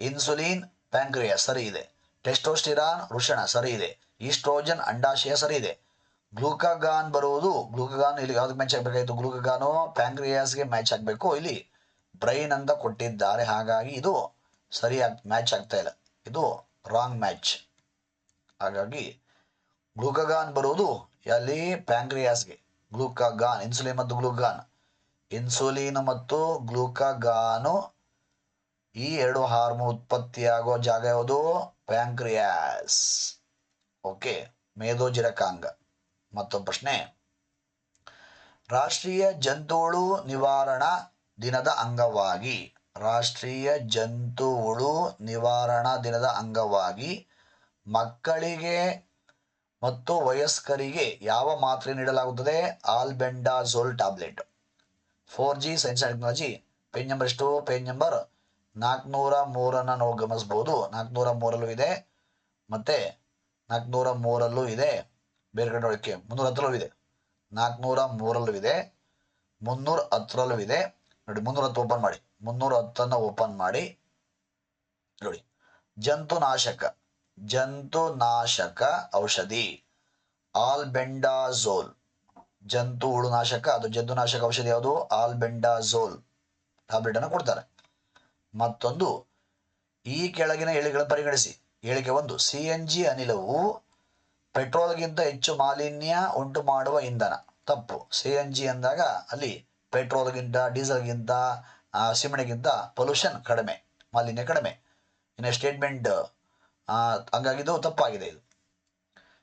ಇನ್ಸುಲಿನ್ ಪ್ಯಾಂಕ್ರಿಯಾಸ್ ಸರಿ ಇದೆ. ಟೆಸ್ಟೋಸ್ಟಿರಾನ್, ವೃಷಣ, ಸರಿ ಇದೆ. ಈಸ್ಟ್ರೋಜನ್, ಅಂಡಾಶಯ, ಸರಿ ಇದೆ. ಗ್ಲೂಕಾಗಾನ್ ಬರುವುದು, ಗ್ಲೂಕಾಗಾನ್ ಇಲ್ಲಿ ಯಾವ್ದಕ್ಕೆ ಮ್ಯಾಚ್ ಆಗಬೇಕಾಯಿತು ಗ್ಲೂಕಾಗಾನು, ಪ್ಯಾಂಕ್ರಿಯಾಸ್ಗೆ ಮ್ಯಾಚ್ ಆಗಬೇಕು. ಇಲ್ಲಿ ಬ್ರೈನ್ ಅಂತ ಕೊಟ್ಟಿದ್ದಾರೆ. ಹಾಗಾಗಿ ಇದು ಸರಿಯಾಗಿ ಮ್ಯಾಚ್ ಆಗ್ತಾ ಇಲ್ಲ. ಇದು ರಾಂಗ್ ಮ್ಯಾಚ್ ಹಾಗಾಗಿ ಗ್ಲೂಕಾಗಾನ್ ಬರುವುದು ಎಲ್ಲಿ? ಪ್ಯಾಂಕ್ರಿಯಾಸ್ಗೆ. ಗ್ಲೂಕಗಾನ್ ಇನ್ಸುಲಿನ್ ಮತ್ತು ಗ್ಲೂಕಾನ್ ಇನ್ಸುಲಿನ್ ಮತ್ತು ಗ್ಲೂಕಾಗಾನು ಈ ಎರಡು ಹಾರ್ಮೋನ್ ಉತ್ಪತ್ತಿಯಾಗೋ ಜಾಗ ಯಾವುದು? ಪ್ಯಾಂಕ್ರಿಯಾಸ್. ಓಕೆ ಮೇಧೋಜಿರಕಾಂಗ ಮತ್ತೊಂದು ಪ್ರಶ್ನೆ. ರಾಷ್ಟ್ರೀಯ ಜಂತುಹುಳು ನಿವಾರಣಾ ದಿನದ ಅಂಗವಾಗಿ. ರಾಷ್ಟ್ರೀಯ ಜಂತುಹುಳು ನಿವಾರಣಾ ದಿನದ ಅಂಗವಾಗಿ ಮಕ್ಕಳಿಗೆ ಮತ್ತು ವಯಸ್ಕರಿಗೆ ಯಾವ ಮಾತ್ರೆ ನೀಡಲಾಗುತ್ತದೆ? Albendazole tablet. Four G science technology. Page number ಎಷ್ಟು? ಪೇಜ್ ನಂಬರ್ ನಾಲ್ಕುನೂರ ಮೂರನ್ನು ನಾವು ಗಮನಿಸ್ಬೋದು ನಾಲ್ಕುನೂರ ಮೂರಲ್ಲೂ ಇದೆ. ಮತ್ತೆ ನಾಲ್ಕುನೂರ ಮೂರಲ್ಲೂ ಇದೆ. ಬೇರೆ ಕಡೆ ನೋಡೋಕ್ಕೆ ಮುನ್ನೂರ ಹತ್ತರಲ್ಲೂ ಇದೆ. ನಾಲ್ಕುನೂರ ಮೂರಲ್ಲೂ ಇದೆ. ಮುನ್ನೂರ ಹತ್ತರಲ್ಲೂ ಇದೆ. ನೋಡಿ, ಮುನ್ನೂರ ಹತ್ತು ಓಪನ್ ಮಾಡಿ. ಮುನ್ನೂರ ಹತ್ತನ್ನು ಓಪನ್ ಮಾಡಿ. ನೋಡಿ, ಜಂತುನಾಶಕ. ಜಂತುನಾಶಕ ಔಷಧಿ. ಆಲ್ಬೆಂಡಾಜೋಲ್. ಜಂತು ಹುಳುನಾಶಕ, ಅದು ಜಂತುನಾಶಕ ಔಷಧಿ ಯಾವುದು? ಆಲ್ಬೆಂಡಾಜೋಲ್. ಟ್ಯಾಬ್ಲೆಟ್ ಅನ್ನು ಕೊಡ್ತಾರೆ. ಮತ್ತೊಂದು, ಈ ಕೆಳಗಿನ ಹೇಳಿಗಳನ್ನು ಪರಿಗಣಿಸಿ. ಹೇಳಿಕೆ ಒಂದು, ಸಿ ಎನ್ ಜಿ ಅನಿಲವು ಪೆಟ್ರೋಲ್ಗಿಂತ ಹೆಚ್ಚು ಮಾಲಿನ್ಯ ಉಂಟು ಮಾಡುವ ಇಂಧನ. ತಪ್ಪು. ಸಿ ಎನ್ ಜಿ ಅಂದಾಗ ಅಲ್ಲಿ ಪೆಟ್ರೋಲ್ಗಿಂತ, ಡೀಸೆಲ್ಗಿಂತ ಸಿಮೆಂಟ್ಗಿಂತ ಪೊಲ್ಯೂಷನ್ ಕಡಿಮೆ, ಮಾಲಿನ್ಯ ಕಡಿಮೆ. ಇನ್ನು ಸ್ಟೇಟ್ಮೆಂಟ್ ಹಂಗಾಗಿದ್ದು ತಪ್ಪಾಗಿದೆ ಇದು.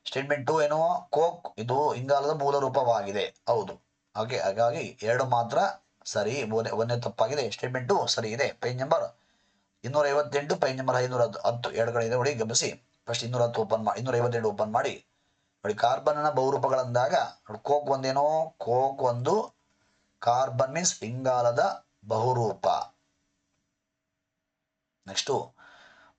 ಸ್ಟೇಟ್ಮೆಂಟ್ ಟು ಏನು ಕೋಕ್ ಇದು ಇಂಗಾಲದ ಮೂಲ ರೂಪವಾಗಿದೆ. ಹೌದು. ಹಾಗೆ, ಹಾಗಾಗಿ ಎರಡು ಮಾತ್ರ ಸರಿ, ಒಂದೇ ತಪ್ಪಾಗಿದೆ. ಸ್ಟೇಟ್ಮೆಂಟ್ ಟು ಸರಿ ಇದೆ. ಪೇಜ್ ನಂಬರ್ ಇನ್ನೂರ ಐವತ್ತೆಂಟು ಪೇಜ್ ನಂಬರ್ ಐನೂರ ಹತ್ತು ಎರಡು ಕಡೆ ಇದೆ ನೋಡಿ, ಗಮನಿಸಿ. ಫಸ್ಟ್ ಇನ್ನೂರ ಹತ್ತು ಓಪನ್ ಮಾಡಿ ಇನ್ನೂರ ಐವತ್ತೆಂಟು ಓಪನ್ ಮಾಡಿ. ನೋಡಿ ಕಾರ್ಬನ್ನ ಬಹುರೂಪಗಳಂದಾಗ, ನೋಡಿ ಕೋಕ್ ಒಂದೇನೋ ಕೋಕ್ ಒಂದು ಕಾರ್ಬನ್ ಮೀನ್ಸ್ ಇಂಗಾಲದ ಬಹುರೂಪ. ನೆಕ್ಸ್ಟು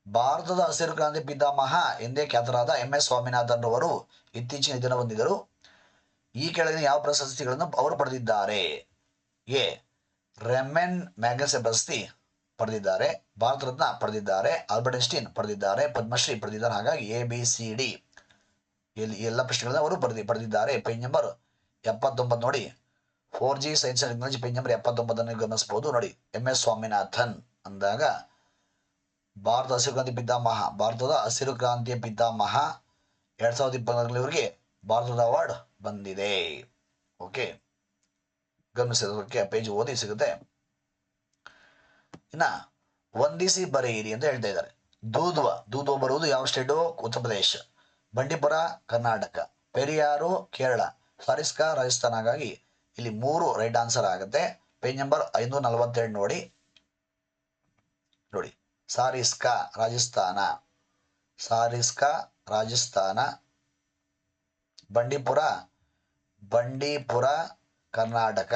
ಭಾರತದ ಹಸಿರು ಕ್ರಾಂತಿ ಪಿತಾಮಹ ಎಂದೇ ಖ್ಯಾತರಾದ ಎಂ ಎಸ್ ಸ್ವಾಮಿನಾಥನ್ ರವರು ಇತ್ತೀಚಿನ ದಿನ ಹೊಂದಿದರು ಈ ಕೆಳಗಿನ ಯಾವ ಪ್ರಶಸ್ತಿಗಳನ್ನು ಅವರು ಪಡೆದಿದ್ದಾರೆ? ಎ, ರೆಮೆನ್ ಮ್ಯಾಗಸೆ ಪ್ರಶಸ್ತಿ ಪಡೆದಿದ್ದಾರೆ, ಭಾರತ ರತ್ನ ಪಡೆದಿದ್ದಾರೆ, ಆಲ್ಬರ್ಟ್ ಐನ್ಸ್ಟೀನ್ ಪಡೆದಿದ್ದಾರೆ, ಪದ್ಮಶ್ರೀ ಪಡೆದಿದ್ದಾರೆ, ಹಾಗಾಗಿ ಎ, ಬಿ, ಸಿ, ಡಿ ಇಲ್ಲಿ ಎಲ್ಲ ಪ್ರಶ್ನೆಗಳನ್ನ ಅವರು ಪಡೆದಿ, ಪಡೆದಿದ್ದಾರೆ. ಪೇಜ್ ನಂಬರ್ ಎಪ್ಪತ್ತೊಂಬತ್ತು ನೋಡಿ. Four G science technology page number ಎಪ್ಪತ್ತೊಂಬತ್ತನ್ನು ಗಮನಿಸಬಹುದು ನೋಡಿ, ಎಂ ಎಸ್ ಸ್ವಾಮಿನಾಥನ್ ಅಂದಾಗ ಭಾರತ ಹಸಿರು ಕ್ರಾಂತಿ ಪಿತಾಮಹ ಭಾರತದ ಹಸಿರು ಕ್ರಾಂತಿಯ ಪಿತಾಮಹ ಎರಡ್ ಸಾವಿರದ ಇಪ್ಪತ್ನಾಲ್ಕರಲ್ಲಿ ಇವರಿಗೆ ಭಾರತದ ಅವಾರ್ಡ್ ಬಂದಿದೆ. ಓಕೆ ಗಮನಿಸಿದಕ್ಕೆ ಪೇಜ್ ಓದಿ ಸಿಗುತ್ತೆ. ಇನ್ನ ವಂದಿಸಿ ಬರೆಯಿರಿ ಅಂತ ಹೇಳ್ತಾ ಇದ್ದಾರೆ. ದೂದ್ವ ದೂದ್ವ ಬರುವುದು ಯಾವ ಸ್ಟೇಟು ಉತ್ತರ ಪ್ರದೇಶ. ಬಂಡೀಪುರ, ಕರ್ನಾಟಕ. ಪೆರಿಯಾರು, ಕೇರಳ. ಫರಿಸ್ಕ ರಾಜಸ್ಥಾನ. ಹಾಗಾಗಿ ಇಲ್ಲಿ ಮೂರು ರೈಟ್ ಆನ್ಸರ್ ಆಗುತ್ತೆ. ಪೇಜ್ ನಂಬರ್ ಐನೂರ ನಲವತ್ತೆರಡು ನೋಡಿ. ನೋಡಿ. ಸಾರಿಸ್ಕಾ ರಾಜಸ್ಥಾನ. ಸಾರಿಸ್ಕಾ ರಾಜಸ್ಥಾನ. ಬಂಡೀಪುರ. ಬಂಡೀಪುರ, ಕರ್ನಾಟಕ.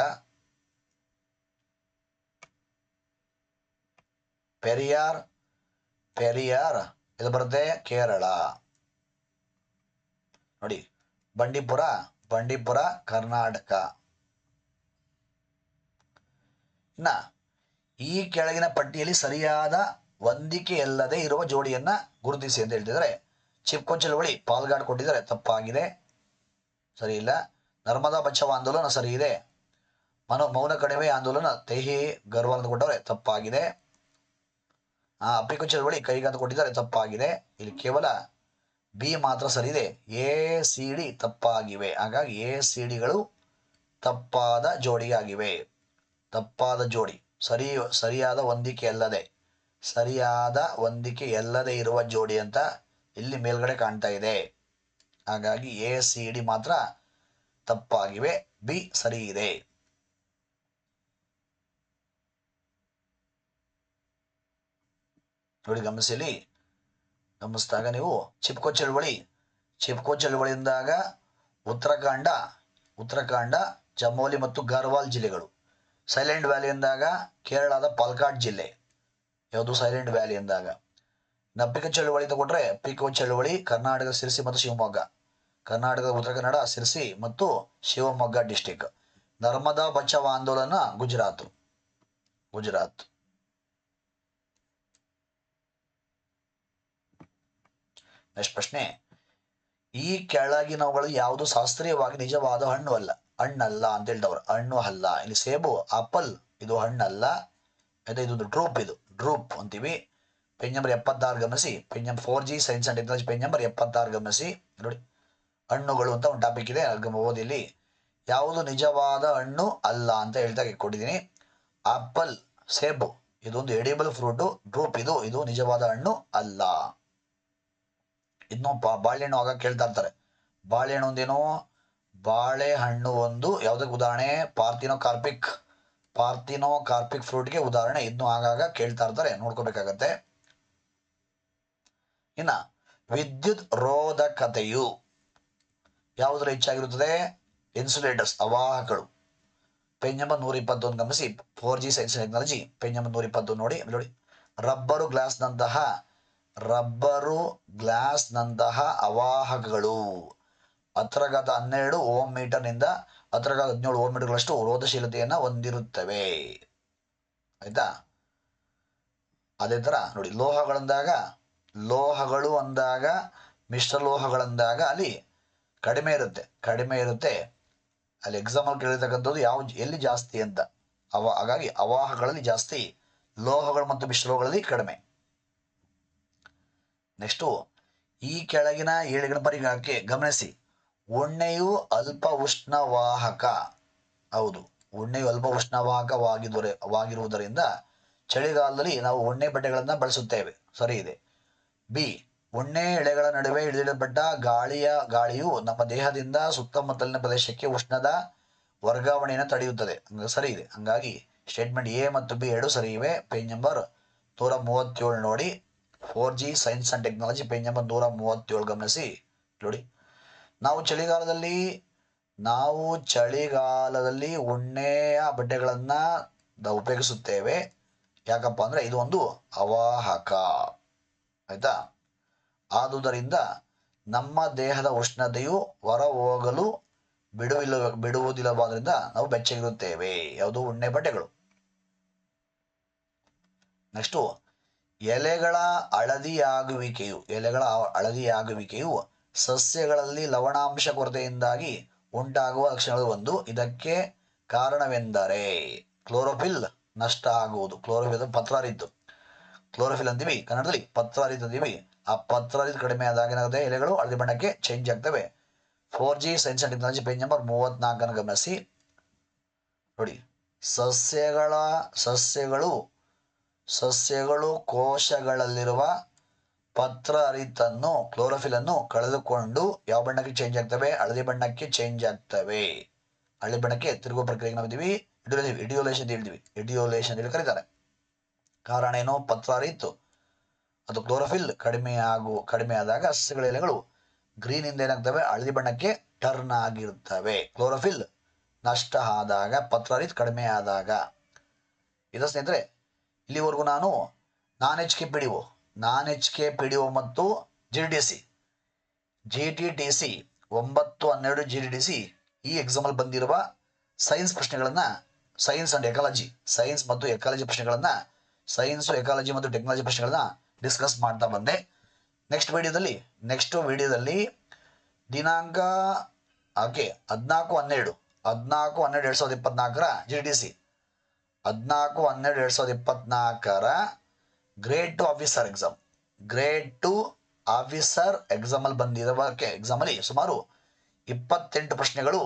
ಪೆರಿಯಾರ್. ಪೆರಿಯಾರ್. ಇದು ಬರುತ್ತೆ ಕೇರಳ. ನೋಡಿ, ಬಂಡೀಪುರ ಬಂಡೀಪುರ, ಕರ್ನಾಟಕ. ಇನ್ನ ಈ ಕೆಳಗಿನ ಪಟ್ಟಿಯಲ್ಲಿ ಸರಿಯಾದ ಹೊಂದಿಕೆಯಲ್ಲದೆ ಇರುವ ಜೋಡಿಯನ್ನ ಗುರುತಿಸಿ ಅಂತ ಹೇಳ್ತಿದ್ದಾರೆ. ಚಿಪ್ಕೋ ಚಳವಳಿ ಪಾಲ್ಗಾಡ್ ಕೊಟ್ಟಿದ್ದಾರೆ. ತಪ್ಪಾಗಿದೆ. ಸರಿ ಇಲ್ಲ. ನರ್ಮದಾ ಬಚಾವ್ ಆಂದೋಲನ ಸರಿ ಇದೆ. ಮನೋ ಮೌನ ಕಡಿಮೆ ಆಂದೋಲನ ತೇಹಿ ಗರ್ವಾಲ್ ಅಂತ ಕೊಟ್ಟವ್ರೆ, ತಪ್ಪಾಗಿದೆ. ಆ ಅಪ್ಪಿಕು ಚಳವಳಿ ಕೈಗಂದು ಕೊಟ್ಟಿದ್ದಾರೆ, ತಪ್ಪಾಗಿದೆ. ಇಲ್ಲಿ ಕೇವಲ ಬಿ ಮಾತ್ರ ಸರಿ ಇದೆ. ಎ, ಸಿ, ಡಿ ತಪ್ಪಾಗಿವೆ. ಹಾಗಾಗಿ ಎ, ಸಿ ಡಿಗಳು ತಪ್ಪಾದ ಜೋಡಿಯಾಗಿವೆ. ತಪ್ಪಾದ ಜೋಡಿ. ಸರಿ, ಸರಿಯಾದ ಹೊಂದಿಕೆ ಅಲ್ಲದೆ ಸರಿಯಾದ ಹೊಂದಿಕೆ ಎಲ್ಲದೆ ಇರುವ ಜೋಡಿ ಅಂತ ಇಲ್ಲಿ ಮೇಲ್ಗಡೆ ಕಾಣ್ತಾ ಇದೆ. ಹಾಗಾಗಿ ಎ ಸಿ ಡಿ ಮಾತ್ರ ತಪ್ಪಾಗಿವೆ. ಬಿ ಸರಿ ಇದೆ. ನೋಡಿ ಗಮನಿಸಲಿ ಗಮನಿಸಿದಾಗ ನೀವು ಚಿಪ್ಕೋ ಚಳುವಳಿ. ಚಿಪ್ಕೋ ಚಳುವಳಿಯಿಂದಾಗ ಉತ್ತರಾಖಂಡ ಉತ್ತರಾಖಂಡ ಚಮೋಲಿ ಮತ್ತು ಗರ್ವಾಲ್ ಜಿಲ್ಲೆಗಳು. ಸೈಲೆಂಟ್ ವ್ಯಾಲಿ ಎಂದಾಗ ಕೇರಳದ ಪಾಲ್ಕಾಡ್ ಜಿಲ್ಲೆ. ಯಾವುದು ಸೈಲೆಂಟ್ ವ್ಯಾಲಿ ಅಂದಾಗ. ನಬ್ಬಿಕ ಚಳುವಳಿ ತಗೊಂಡ್ರೆ ಪಿಕೋ ಚಳುವಳಿ, ಕರ್ನಾಟಕದ ಸಿರಿಸಿ ಮತ್ತು ಶಿವಮೊಗ್ಗ. ಕರ್ನಾಟಕದ ಉತ್ತರ ಕನ್ನಡ, ಸಿರಿಸಿ ಮತ್ತು ಶಿವಮೊಗ್ಗ ಡಿಸ್ಟಿಕ್ ನರ್ಮದಾ ಬಚಾವ್ ಆಂದೋಲನ ಗುಜರಾತ್. ಗುಜರಾತ್. ನೆಕ್ಸ್ಟ್ ಪ್ರಶ್ನೆ. ಈ ಕೆಳಗಿನವುಗಳು ಯಾವುದು ಶಾಸ್ತ್ರೀಯವಾಗಿ ನಿಜವಾದ ಹಣ್ಣು ಅಲ್ಲ. ಹಣ್ಣಲ್ಲ ಅಂತ ಹೇಳಿದವರು. ಹಣ್ಣು ಅಲ್ಲ. ಇಲ್ಲಿ ಸೇಬು, ಆಪಲ್, ಇದು ಹಣ್ಣಲ್ಲ. ಅದೇ ಇದೊಂದು ಡ್ರೂಪ್ ಇದು. ಡ್ರೂಪ್ ಅಂತೀವಿ. ಪೇಜ್ ನಂಬರ್ ಎಪ್ಪತ್ತಾರು ಗಮನಿಸಿ. Page number four G science and technology page number ಎಪ್ಪತ್ತಾರು ಗಮನಿಸಿ. ನೋಡಿ. ಹಣ್ಣುಗಳು ಅಂತ ಒಂದು ಟಾಪಿಕ್ ಇದೆ. ಓದಿಲ್ಲಿ ಓದಿಲಿ ಯಾವುದು ನಿಜವಾದ ಹಣ್ಣು ಅಲ್ಲ ಅಂತ ಹೇಳ್ತಾ ಕೊಟ್ಟಿದ್ದೀನಿ. ಆಪಲ್ ಸೇಬು. ಇದೊಂದು ಎಡಿಬಲ್ ಫ್ರೂಟು ಡ್ರೂಪ್ ಇದು. ಇದು ನಿಜವಾದ ಹಣ್ಣು ಅಲ್ಲ. ಇನ್ನು ಬಾಳೆಹಣ್ಣು ಆಗ ಕೇಳ್ತಾ ಇರ್ತಾರೆ. ಬಾಳೆಹಣ್ಣು ಒಂದೇನು, ಬಾಳೆಹಣ್ಣು ಒಂದು, ಯಾವುದಕ್ಕೆ ಉದಾಹರಣೆ? ಪಾರ್ಥಿನೋ ಕಾರ್ಪಿಕ್. ಪಾರ್ಥಿನೋ ಕಾರ್ಪಿಕ್ ಫ್ರೂಟ್ಗೆ ಉದಾಹರಣೆ ಇನ್ನು ಆಗಾಗ ಕೇಳ್ತಾ ಇರ್ತಾರೆ, ನೋಡ್ಕೋಬೇಕಾಗತ್ತೆ. ಇನ್ನ ವಿದ್ಯುತ್ ರೋಧಕತೆಯು ಯಾವುದರ ಹೆಚ್ಚಾಗಿರುತ್ತದೆ? ಇನ್ಸುಲೇಟರ್ಸ್ ಅವಾಹಕಗಳು. ಪೇಜ್ ನಂಬರ್ ನೂರ ಇಪ್ಪತ್ತೊಂದು ಗಮನಿಸಿ four G science technology page number ನೂರ ಇಪ್ಪತ್ತೊಂದು ನೋಡಿ ನೋಡಿ. Rubber ಗ್ಲಾಸ್ನಂತಹ rubber ಗ್ಲಾಸ್ನಂತಹ ಅವಾಹಕಗಳು. ಹತ್ರಗತ ಹನ್ನೆರಡು ಓಮ್ ಮೀಟರ್ನಿಂದ ಹತ್ತರಗಾದ ಹದಿನೇಳು ಓಮ್ ಮೀಟರ್ಗಳಷ್ಟು ರೋಧಶೀಲತೆಯನ್ನು ಹೊಂದಿರುತ್ತವೆ. ಆಯಿತಾ? ಅದೇ ಥರ ನೋಡಿ, ಲೋಹಗಳಂದಾಗ, ಲೋಹಗಳು ಅಂದಾಗ, ಮಿಶ್ರ ಲೋಹಗಳಂದಾಗ ಅಲ್ಲಿ ಕಡಿಮೆ ಇರುತ್ತೆ ಕಡಿಮೆ ಇರುತ್ತೆ. ಅಲ್ಲಿ ಎಕ್ಸಾಂಪಲ್ ಕೇಳಿರ್ತಕ್ಕಂಥದ್ದು ಯಾವ, ಎಲ್ಲಿ ಜಾಸ್ತಿ ಅಂತ. ಅವ, ಹಾಗಾಗಿ ಅವಾಹಗಳಲ್ಲಿ ಜಾಸ್ತಿ ಲೋಹಗಳು ಮತ್ತು ಮಿಶ್ರಲೋಹಗಳಲ್ಲಿ ಕಡಿಮೆ. ನೆಕ್ಸ್ಟು ಈ ಕೆಳಗಿನ ಏಳುಗಳ ಪರಿಗಣಕ್ಕೆ ಗಮನಿಸಿ. ಉಣ್ಣೆಯು ಅಲ್ಪ ಉಷ್ಣವಾಹಕ ಹೌದು, ಉಣ್ಣೆಯು ಅಲ್ಪ ಉಷ್ಣವಾಹಕವಾಗಿದ್ದರೆ ವಾಗಿರುವುದರಿಂದ ಚಳಿಗಾಲದಲ್ಲಿ ನಾವು ಉಣ್ಣೆ ಬಟ್ಟೆಗಳನ್ನು ಬಳಸುತ್ತೇವೆ. ಸರಿ ಇದೆ. ಬಿ, ಉಣ್ಣೆ ಎಳೆಗಳ ನಡುವೆ ಹಿಡಿದಿಡಲ್ಪಟ್ಟ ಗಾಳಿಯ ಗಾಳಿಯು ನಮ್ಮ ದೇಹದಿಂದ ಸುತ್ತಮುತ್ತಲಿನ ಪ್ರದೇಶಕ್ಕೆ ಉಷ್ಣದ ವರ್ಗಾವಣೆಯನ್ನು ತಡೆಯುತ್ತದೆ. ಸರಿ ಇದೆ. ಹಂಗಾಗಿ ಸ್ಟೇಟ್ಮೆಂಟ್ ಎ ಮತ್ತು ಬಿ ಎರಡು ಸರಿ ಇವೆ. ಪೇಜ್ ನಂಬರ್ ನೂರ ಮೂವತ್ತೇಳು ನೋಡಿ. Four G science and technology page number ನೂರ ಮೂವತ್ತೇಳು ಗಮನಿಸಿ. ನೋಡಿ. ನಾವು ಚಳಿಗಾಲದಲ್ಲಿ ನಾವು ಚಳಿಗಾಲದಲ್ಲಿ ಉಣ್ಣೆಯ ಬಟ್ಟೆಗಳನ್ನು ಉಪಯೋಗಿಸುತ್ತೇವೆ. ಯಾಕಪ್ಪ ಅಂದ್ರೆ ಇದು ಒಂದು ಅವಾಹಕ. ಆಯ್ತಾ? ಆದುದರಿಂದ ನಮ್ಮ ದೇಹದ ಉಷ್ಣತೆಯು ಹೊರ ಹೋಗಲು ಬಿಡುವಿಲ್ಲ ಬಿಡುವುದಿಲ್ಲವಾದ್ರಿಂದ ನಾವು ಬೆಚ್ಚಗಿರುತ್ತೇವೆ. ಯಾವುದು? ಉಣ್ಣೆ ಬಟ್ಟೆಗಳು. ನೆಕ್ಸ್ಟು ಎಲೆಗಳ ಹಳದಿಯಾಗುವಿಕೆಯು ಎಲೆಗಳ ಹಳದಿಯಾಗುವಿಕೆಯು ಸಸ್ಯಗಳಲ್ಲಿ ಲವಣಾಂಶ ಕೊರತೆಯಿಂದಾಗಿ ಉಂಟಾಗುವ ಲಕ್ಷಣಗಳು ಒಂದು. ಇದಕ್ಕೆ ಕಾರಣವೆಂದರೆ ಕ್ಲೋರೋಫಿಲ್ ನಷ್ಟ ಆಗುವುದು. ಕ್ಲೋರೋಫಿಲ್ ಪತ್ರಾರಿದ್ದು. ಕ್ಲೋರೋಫಿಲ್ ಅಂತೀವಿ ಕನ್ನಡದಲ್ಲಿ ಪತ್ರಾರಿದ್ದು ಅಂತೀವಿ. ಆ ಪತ್ರಾರಿದ್ದು ಕಡಿಮೆ ಆದಾಗ ಏನಾಗುತ್ತೆ? ಎಲೆಗಳು ಹಳದಿ ಬಣ್ಣಕ್ಕೆ ಚೇಂಜ್ ಆಗ್ತವೆ. Four G science and technology page number ಮೂವತ್ನಾಲ್ಕನ್ನು ಗಮನಿಸಿ. ನೋಡಿ, ಸಸ್ಯಗಳ ಸಸ್ಯಗಳು ಸಸ್ಯಗಳು ಕೋಶಗಳಲ್ಲಿರುವ ಪತ್ರ ಅರಿತನ್ನು ಕ್ಲೋರೋಫಿಲ್ ಅನ್ನು ಕಳೆದುಕೊಂಡು ಯಾವ ಬಣ್ಣಕ್ಕೆ ಚೇಂಜ್ ಆಗ್ತವೆ? ಹಳದಿ ಬಣ್ಣಕ್ಕೆ ಚೇಂಜ್ ಆಗ್ತವೆ. ಹಳದಿ ಬಣ್ಣಕ್ಕೆ ತಿರುಗುವ ಪ್ರಕ್ರಿಯೆಗೆ ನಾವು ಇಡಿಯೋಲೇಷನ್ ಹೇಳಿದ್ವಿ ಇಡಿಯೋಲೇಷನ್ ಹೇಳಿ ಕರೀತಾರೆ. ಕಾರಣ ಏನು? ಪತ್ರ ಅರಿತು ಅದು ಕ್ಲೋರೋಫಿಲ್ ಕಡಿಮೆ ಆಗು, ಕಡಿಮೆ ಆದಾಗ ಸಸ್ಯಗಳ ಎಲೆಗಳು ಗ್ರೀನ್ ಇಂದ ಏನಾಗ್ತವೆ? ಹಳದಿ ಬಣ್ಣಕ್ಕೆ ಟರ್ನ್ ಆಗಿರ್ತವೆ ಕ್ಲೋರೋಫಿಲ್ ನಷ್ಟ ಆದಾಗ ಪತ್ರ ಅರಿತು ಕಡಿಮೆ ಆದಾಗ. ಇದು ಸ್ನೇಹಿತರೆ, ಇಲ್ಲಿವರೆಗೂ ನಾನು non H K P D O non H K P D O ಮತ್ತು G D C. G T T C ಒಂಬತ್ತು ಹನ್ನೆರಡು ಜಿ ಡಿ ಟಿ ಸಿ ಈ ಎಕ್ಸಾಮಲ್ಲಿ ಬಂದಿರುವ ಸೈನ್ಸ್ ಪ್ರಶ್ನೆಗಳನ್ನು ಸೈನ್ಸ್ ಅಂಡ್ ಎಕಾಲಜಿ ಸೈನ್ಸ್ ಮತ್ತು ಎಕಾಲಜಿ ಪ್ರಶ್ನೆಗಳನ್ನು ಸೈನ್ಸ್ ಎಕಾಲಜಿ ಮತ್ತು ಟೆಕ್ನಾಲಜಿ ಪ್ರಶ್ನೆಗಳನ್ನ ಡಿಸ್ಕಸ್ ಮಾಡ್ತಾ ಬಂದೆ. ನೆಕ್ಸ್ಟ್ ವಿಡಿಯೋದಲ್ಲಿ ನೆಕ್ಸ್ಟ್ ವಿಡಿಯೋದಲ್ಲಿ ದಿನಾಂಕ ಓಕೆ ಹದಿನಾಲ್ಕು ಹನ್ನೆರಡು ಹದಿನಾಲ್ಕು ಹನ್ನೆರಡು ಎರಡು ಸಾವಿರದ ಇಪ್ಪತ್ನಾಲ್ಕರ ಜಿ ಡಿ ಸಿ. ಹದಿನಾಲ್ಕು ಹನ್ನೆರಡು ಎರಡು ಸಾವಿರದ ಇಪ್ಪತ್ನಾಲ್ಕರ grade two officer exam grade two officer ಎಕ್ಸಾಮಲ್ಲಿ ಬಂದಿರುವ ಎಕ್ಸಾಮಲ್ಲಿ ಸುಮಾರು ಇಪ್ಪತ್ತೆಂಟು ಪ್ರಶ್ನೆಗಳು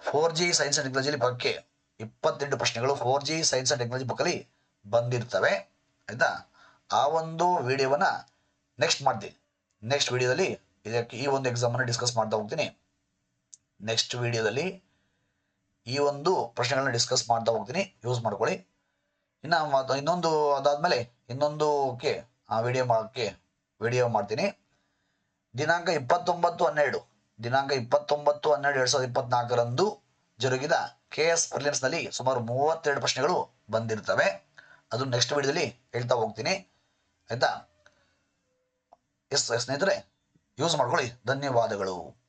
four G science and technology ಬಗ್ಗೆ ಇಪ್ಪತ್ತೆಂಟು ಪ್ರಶ್ನೆಗಳು four G science and technology ಬುಕ್ಕಲ್ಲಿ ಬಂದಿರ್ತವೆ. ಆಯಿತಾ? ಆ ಒಂದು ವಿಡಿಯೋವನ್ನು ನೆಕ್ಸ್ಟ್ ಮಾಡ್ತೀನಿ. ನೆಕ್ಸ್ಟ್ ವಿಡಿಯೋದಲ್ಲಿ ಇದಕ್ಕೆ ಈ ಒಂದು ಎಕ್ಸಾಮನ್ನು ಡಿಸ್ಕಸ್ ಮಾಡ್ತಾ ಹೋಗ್ತೀನಿ. ನೆಕ್ಸ್ಟ್ ವಿಡಿಯೋದಲ್ಲಿ ಈ ಒಂದು ಪ್ರಶ್ನೆಗಳನ್ನ ಡಿಸ್ಕಸ್ ಮಾಡ್ತಾ ಹೋಗ್ತೀನಿ. ಯೂಸ್ ಮಾಡ್ಕೊಳ್ಳಿ. ಇನ್ನು ಇನ್ನೊಂದು ಅದಾದ್ಮೇಲೆ ಇನ್ನೊಂದು ಆ ವಿಡಿಯೋ ಮಾಡೋಕ್ಕೆ ವಿಡಿಯೋ ಮಾಡ್ತೀನಿ. ದಿನಾಂಕ ಇಪ್ಪತ್ತೊಂಬತ್ತು ಹನ್ನೆರಡು. ದಿನಾಂಕ ಇಪ್ಪತ್ತೊಂಬತ್ತು ಹನ್ನೆರಡು ಎರಡ್ ಸಾವಿರದ ಇಪ್ಪತ್ನಾಲ್ಕರಂದು ಜರುಗಿದ ಕೆ ಎಸ್ನಲ್ಲಿ ಸುಮಾರು ಮೂವತ್ತೆರಡು ಪ್ರಶ್ನೆಗಳು ಬಂದಿರ್ತವೆ. ಅದು ನೆಕ್ಸ್ಟ್ ವಿಡಿಯೋದಲ್ಲಿ ಹೇಳ್ತಾ ಹೋಗ್ತೀನಿ. ಆಯ್ತಾ? ಎಸ್ ಸ್ನೇಹಿತರೆ ಯೂಸ್ ಮಾಡ್ಕೊಳ್ಳಿ. ಧನ್ಯವಾದಗಳು.